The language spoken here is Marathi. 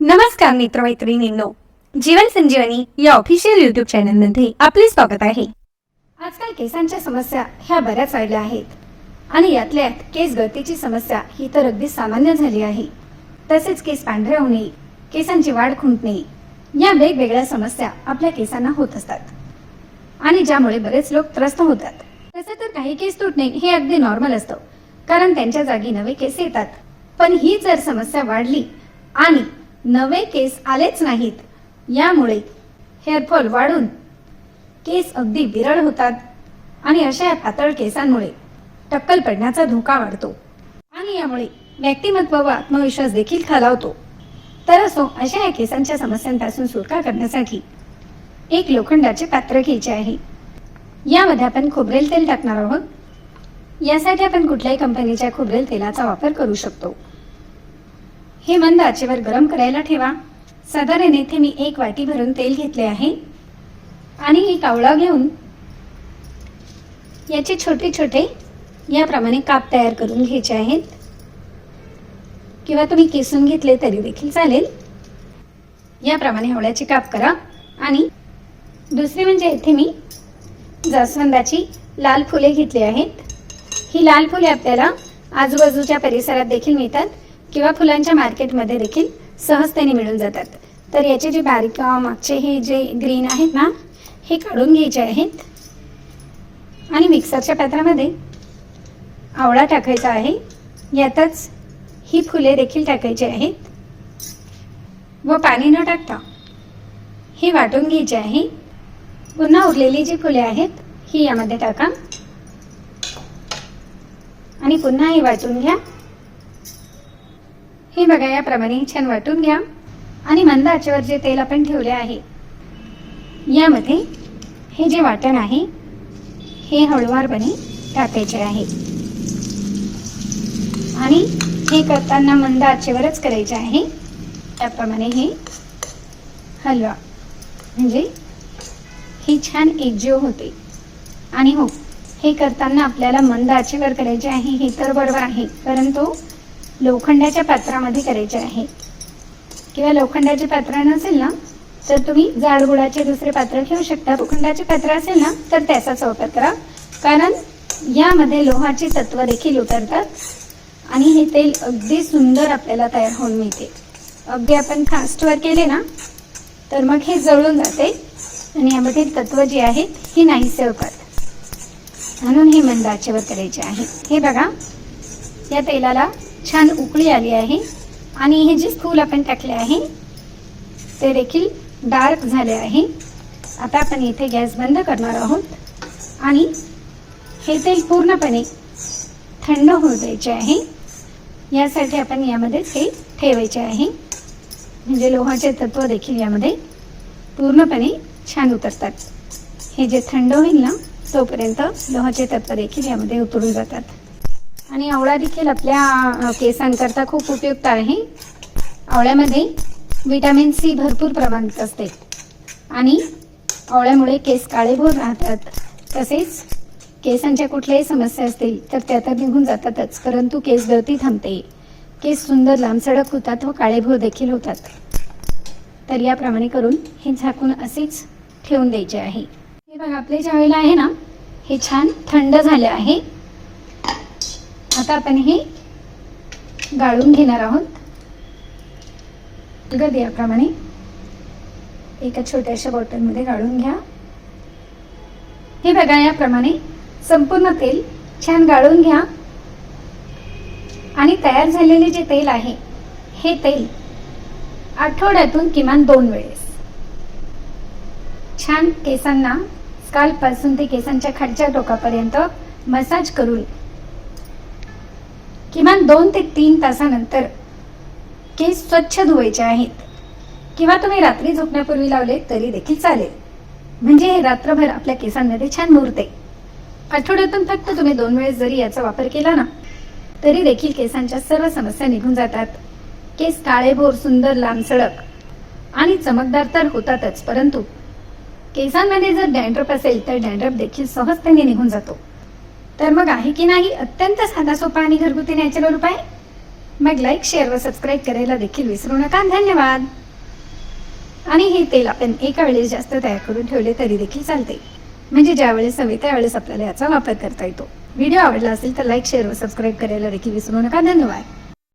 नमस्कार मित्रमैत्रिणींनो जीवन संजीवनी या ऑफिशियल युट्यूब चॅनलमध्ये आपले स्वागत आहे. आजकाल केसांच्या समस्या ह्या बऱ्याच वाढल्या आहेत आणि यातल्या केस गळतीची समस्या ही तर अगदी सामान्य झाली आहे. तसेच केस पांढरे होणे केसांची वाढ खुंटणे या वेगवेगळ्या समस्या आपल्या केसांना होत असतात आणि ज्यामुळे बरेच लोक त्रस्त होतात. काही केस तुटणे हे अगदी नॉर्मल असतं. कारण त्यांच्या जागी नवे केस येतात. पण ही जर समस्या वाढली आणि नवे केस आलेच नाहीत यामुळे हेअरफॉल वाढून केस अगदी विरळ होतात आणि अशा या पातळ केसांमुळे टक्कल पडण्याचा धोका वाढतो. आणि यामुळे व्यक्तिमत्व व आत्मविश्वास देखील खालावतो. तर असो अशा या केसांच्या समस्यांपासून सुटका करण्यासाठी एक लोखंडाचे पात्र घ्यायचे आहे. यामध्ये आपण खोबरेल तेल टाकणार आहोत. यासाठी आपण कुठल्याही कंपनीच्या खोबरेल तेलाचा वापर करू शकतो. हे मंद आचेवर गरम करायला ठेवा. साधारण येथे मी एक वाटी भरून तेल घेतले आहे. आणि एक आवळा घेऊन याचे छोटे छोटे याप्रमाणे काप तयार करून घ्यायचे आहेत. किंवा तुम्ही किसून घेतले तरी देखील चालेल. याप्रमाणे आवळ्याचे काप करा. आणि दुसरी म्हणजे येथे मी जास्वंदाची लाल फुले घेतली आहेत. ही लाल फुले आपल्याला आजूबाजूच्या परिसरात देखील मिळतात किंवा फुलांच्या मार्केटमध्ये देखील सहजतेने मिळून जातात. तर याचे जे बारीक मागचे हे जे ग्रीन आहेत ना हे काढून घ्यायचे आहेत. आणि मिक्सरच्या पात्रामध्ये आवळा टाकायचा आहे. यातच ही फुले देखील टाकायची आहेत. व पाणी न टाकता हे वाटून घ्यायचे आहे. पुन्हा उरलेली जी फुले आहेत ही यामध्ये टाका. आणि पुन्हा हे वाटून घ्या. हे बघा याप्रमाणे छान वाटून घ्या. आणि मंद आचेवर जे तेल आपण ठेवले आहे यामध्ये हे जे वाटण आहे हे हळुवारपणे टाकायचे आहे. आणि हे करताना मंद आचेवरच करायचे आहे. त्याप्रमाणे हे हलवा म्हणजे ही छान एकजीव होते. आणि हो हे करताना आपल्याला मंद आचेवर करायचे आहे हे तर बरोबर आहे परंतु लोखंडाच्या पात्रामध्ये करायचे आहे. किंवा लोखंडाचे पात्र नसेल ना तर तुम्ही जाडगुळाचे दुसरे पात्र ठेवू शकता. लोखंडाचे पात्र असेल ना तर त्याचा वापर करा. कारण यामध्ये लोहाचे तत्व देखील उतरतात आणि हे तेल अगदी सुंदर आपल्याला तयार होऊन मिळते. अगदी आपण फास्टवर केले ना तर मग हे जळून जाते. आणि यामधील तत्व जी आहेत ही नाही सहकत म्हणून हे मंदाचे व करायचे आहे. हे बघा या तेलाला छान उकळी आली आहे. आणि हे जे फूल आपण टाकले आहे ते देखील डार्क झाले आहे. आता आपण इथे गॅस बंद करणार आहोत. आणि हे तेल पूर्णपणे थंड होऊ द्यायचे आहे. यासाठी आपण यामध्ये ते ठेवायचे आहे. म्हणजे लोहाचे तत्व देखील यामध्ये पूर्णपणे छान उतरतात. हे जे थंड होईल ना तोपर्यंत लोहाचे तत्व देखील यामध्ये उतरून जातात. आणि आवळा देखील आपल्या केसांकरता खूप उपयुक्त आहे. आवळ्यामध्ये विटॅमिन सी भरपूर प्रमाणात असते. आणि आवळ्यामुळे केस काळेभोर राहतात. तसेच केसांच्या कुठल्याही समस्या असतील तर त्या तर निघून जातातच परंतु केस गळती थांबते. केस सुंदर लांबसडक होतात व काळेभोर देखील होतात. तर याप्रमाणे करून हे झाकून असेच ठेवून द्यायचे आहे. हे बघा आपले ज्या आहे ना हे छान थंड झाले आहे. आता आपण हे गाळून घेणार आहोत. गद याप्रमाणे. एका छोट्याशा बॉटलमध्ये गाळून घ्या. हे बघा याप्रमाणे संपूर्ण तेल छान गाळून घ्या. आणि तयार झालेले जे तेल आहे हे तेल आठवड्यातून किमान दोन वेळेस. छान केसांना स्काल्पपासून ते केसांच्या खालच्या टोकापर्यंत मसाज करून किमान दोन ते तीन तासानंतर केस स्वच्छ धुवायचे आहेत. किंवा तुम्ही रात्री झोपण्यापूर्वी लावले तरी देखील चालेल. म्हणजे हे रात्रभर आपल्या केसांमध्ये छान मुरते. आठवड्यातून फक्त तुम्ही दोन वेळेस जरी याचा वापर केला ना तरी देखील केसांच्या सर्व समस्या निघून जातात. केस काळेभोर सुंदर लांबसडक आणि चमकदार तर होतातच परंतु केसांमध्ये जर डॅन्ड्रफ असेल तर डॅन्ड्रफ देखील सहजतेने निघून जातो. तर मग आहे की नाही? अत्यंत साधा सोपा आणि घरगुती नॅचरल उपाय? मग लाईक शेअर व सबस्क्राईब करायला देखील विसरू नका. धन्यवाद. आणि हे तेल आपण एका वेळेस जास्त तयार करून ठेवले तरी देखील चालते. म्हणजे ज्या वेळेस हवे त्यावेळेस आपल्याला याचा वापर करता येतो. व्हिडिओ आवडला असेल तर लाईक शेअर व सबस्क्राईब करायला देखील विसरू नका. धन्यवाद.